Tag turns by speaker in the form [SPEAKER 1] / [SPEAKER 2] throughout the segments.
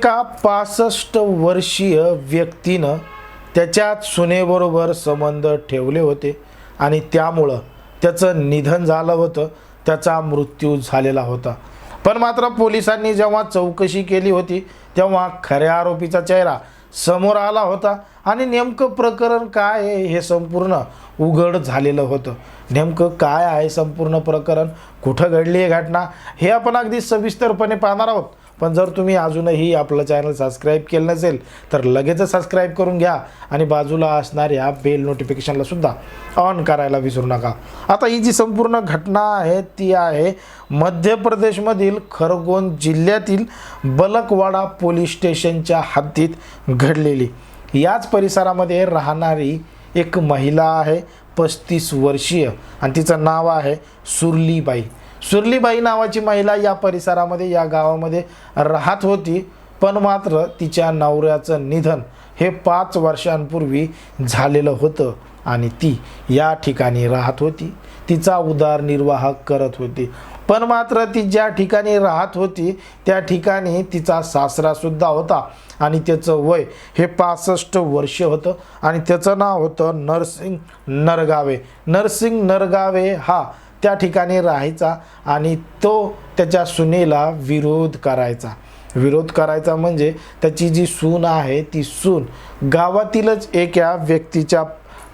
[SPEAKER 1] एका पासष्ट वर्षीय व्यक्तीनं त्याच्याच सुनेबरोबर संबंध ठेवले होते आणि त्यामुळं त्याचं निधन झालं होतं त्याचा मृत्यू झालेला होता. पण मात्र पोलिसांनी जेव्हा चौकशी केली होती तेव्हा खऱ्या आरोपीचा चेहरा समोर आला होता आणि नेमकं प्रकरण काय आहे हे संपूर्ण उघड झालेलं होतं. नेमकं काय आहे संपूर्ण प्रकरण? कुठं घडली आहे घटना? हे आपण अगदी सविस्तरपणे पाहणार आहोत. पण जर तुम्ही अजूनही आपलं चॅनल सबस्क्राईब केलं नसेल तर लगेचच सबस्क्राईब करून घ्या आणि बाजूला असणाऱ्या बेल नोटिफिकेशनला सुद्धा ऑन करायला विसरू नका. आता ही जी संपूर्ण घटना आहे ती आहे मध्य प्रदेशमधील खरगोन जिल्ह्यातील बलकवाडा पोलीस स्टेशनच्या हद्दीत घडलेली. याच परिसरामध्ये राहणारी एक महिला आहे पस्तीस वर्षीय. आणि तिचं नाव आहे सुरलीबाई. सुरलीबाई नावाची महिला या परिसरामध्ये या गावामध्ये राहत होती पण मात्र तिच्या नवऱ्याचं निधन हे पाच वर्षांपूर्वी झालेलं होतं आणि ती या ठिकाणी राहत होती. तिचा उदारनिर्वाह करत होती. पण मात्र ती ज्या ठिकाणी राहत होती त्या ठिकाणी तिचा सासरासुद्धा होता आणि त्याचं वय हे पासष्ट वर्ष होतं आणि त्याचं नाव होतं नरसिंग नरगावे. नरसिंग नरगावे हा त्या ठिकाणी राहायचा आणि तो त्याच्या सुनेला विरोध करायचा. विरोध करायचा म्हणजे त्याची जी सून आहे ती सून गावातीलच एका व्यक्तीच्या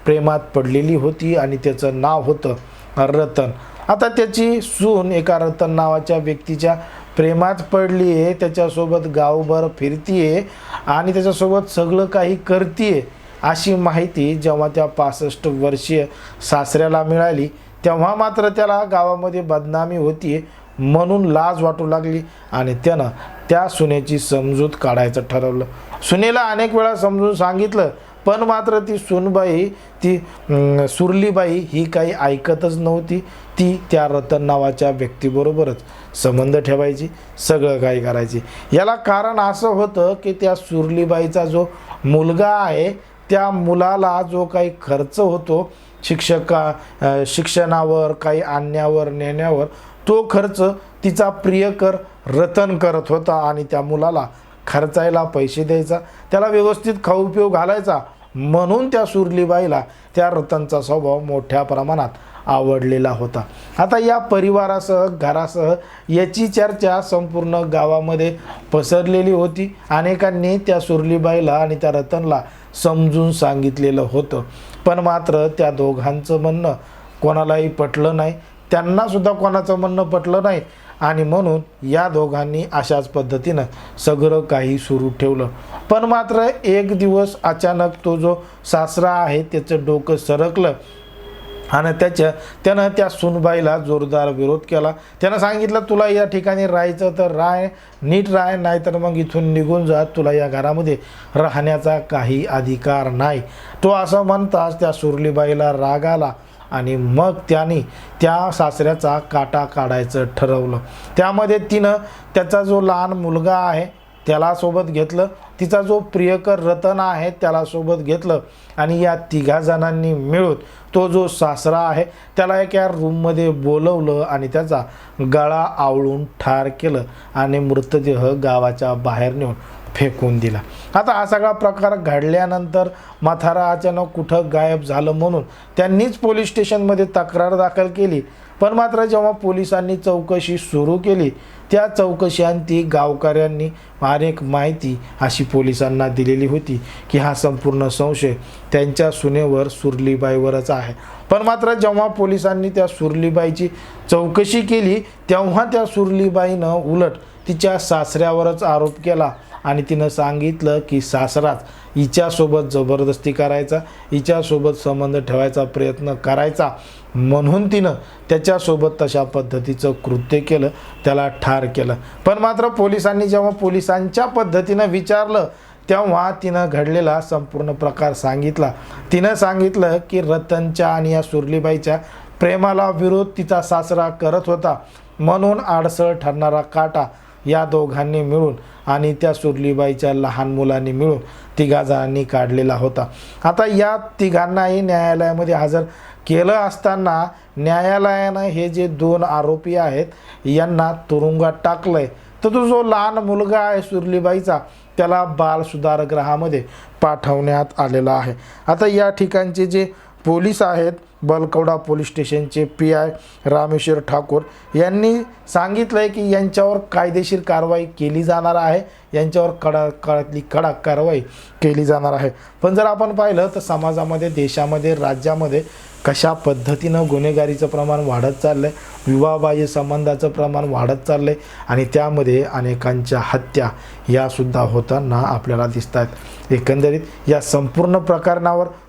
[SPEAKER 1] प्रेमात पडलेली होती आणि त्याचं नाव होतं रतन. आता त्याची सून एका रतन नावाच्या व्यक्तीच्या प्रेमात पडली आहे त्याच्यासोबत गावभर फिरतीये आणि त्याच्यासोबत सगळं काही करतीये अशी माहिती जेव्हा त्या पासष्ट वर्षीय सासऱ्याला मिळाली तेव्हा मात्र त्याला गावामध्ये बदनामी होती म्हणून लाज वाटू लागली आणि त्यानं त्या सुनेची समजूत काढायचं ठरवलं. सुनेला अनेक वेळा समजून सांगितलं पण मात्र ती सुनबाई ती सुरलीबाई ही काही ऐकतच नव्हती. ती त्या रतन नावाच्या व्यक्तीबरोबरच संबंध ठेवायची सगळं काही करायची. याला कारण असं होतं की त्या सुरलीबाईचा जो मुलगा आहे त्या मुलाला जो काही खर्च होतो शिक्षका शिक्षणावर काही आणण्यावर नेण्यावर तो खर्च तिचा प्रियकर रतन करत होता आणि त्या मुलाला खर्चायला पैसे द्यायचा. त्याला व्यवस्थित खाऊ पिऊ घालायचा. म्हणून त्या सुरलीबाईला त्या रतनचा स्वभाव मोठ्या प्रमाणात आवडलेला होता. आता या परिवारासह घरासह याची चर्चा संपूर्ण गावामध्ये पसरलेली होती. अनेकांनी त्या सुरलीबाईला आणि त्या रतनला समजून सांगितलेलं होतं. पण मात्र त्या दोघांचं म्हणणं कोणालाही पटलं नाही. त्यांनासुद्धा कोणाचं म्हणणं पटलं नाही. आणि म्हणून या दोघांनी अशाच पद्धतीनं सगळं काही सुरू ठेवलं. पण मात्र एक दिवस अचानक तो जो सासरा आहे त्याचं डोकं सरकलं. आणि त्याच्या त्यानं त्या सुनबाईला जोरदार विरोध केला. त्यानं सांगितलं तुला या ठिकाणी राहायचं तर राय नीट राह नाहीतर मग इथून निघून जा. तुला या घरामध्ये राहण्याचा काही अधिकार नाही. तो असं म्हणताच त्या सुरलीबाईला राग आला आणि मग त्याने त्या सासऱ्याचा काटा काढायचं ठरवलं. त्यामध्ये तिनं त्याचा जो लहान मुलगा आहे त्याला सोबत घेतलं तिचा जो प्रियकर रतन आहे त्याला सोबत घेतलं आणि या तिघा जणांनी मिळून तो जो सासरा आहे त्याला एका रूममध्ये बोलवलं आणि त्याचा गळा आवळून ठार केलं आणि मृतदेह गावाच्या बाहेर नेऊन फेकून दिला. आता हा सगळा प्रकार घडल्यानंतर म्हातारा अचानक कुठं गायब झालं म्हणून त्यांनीच पोलीस स्टेशनमध्ये तक्रार दाखल केली. पण मात्र जेव्हा पोलिसांनी चौकशी सुरू केली त्या चौकशांती गावकऱ्यांनी अनेक माहिती अशी पोलिसांना दिलेली होती की हा संपूर्ण संशय त्यांच्या सुनेवर सुरलीबाईवरच आहे. पण मात्र जेव्हा पोलिसांनी त्या सुरलीबाईची चौकशी केली तेव्हा त्या सुरलीबाईनं उलट तिच्या सासऱ्यावरच आरोप केला आणि तिनं सांगितलं की सासराच हिच्यासोबत जबरदस्ती करायचा हिच्यासोबत संबंध ठेवायचा प्रयत्न करायचा. म्हणून तिनं त्याच्यासोबत तशा पद्धतीचं कृत्य केलं त्याला ठार केलं. पण मात्र पोलिसांनी जेव्हा पोलिसांच्या पद्धतीनं विचारलं तेव्हा तिनं घडलेला संपूर्ण प्रकार सांगितला. तिनं सांगितलं की रतनच्या आणि या सुरलीबाईच्या प्रेमाला विरोध तिचा सासरा करत होता. म्हणून आडसळ ठरणारा काटा या दोघांनी मिळून आणि त्या सुरलीबाईच्या लहान मुलांनी मिळून तिघा जणांनी काढलेला होता. आता या तिघांनाही न्यायालयामध्ये हजर केलं असताना न्यायालयानं हे जे दोन आरोपी आहेत यांना तुरुंगात टाकलं आहे तर तो जो लहान मुलगा आहे सुरलीबाईचा त्याला बाल सुधारगृहामध्ये पाठवण्यात आलेला आहे. आता या ठिकाणचे जे पोलीस आहेत. बलकवडा पोलीस स्टेशनचे पी आय रामेश्वर ठाकूर यांनी सांगितलं आहे की यांच्यावर कायदेशीर कारवाई केली जाणार आहे. यांच्यावर कडा कडातली कडक कारवाई केली जाणार आहे. पण जर आपण पाहिलं तर समाजामध्ये देशामध्ये राज्यामध्ये कशा पद्धतीनं गुन्हेगारीचं प्रमाण वाढत चाललं आहे विवाहबाह्य संबंधाचं प्रमाण वाढत चाललं आहे आणि त्यामध्ये अनेकांच्या हत्या यासुद्धा होताना आपल्याला दिसत आहेत एकंदरीत या संपूर्ण प्रकरणावर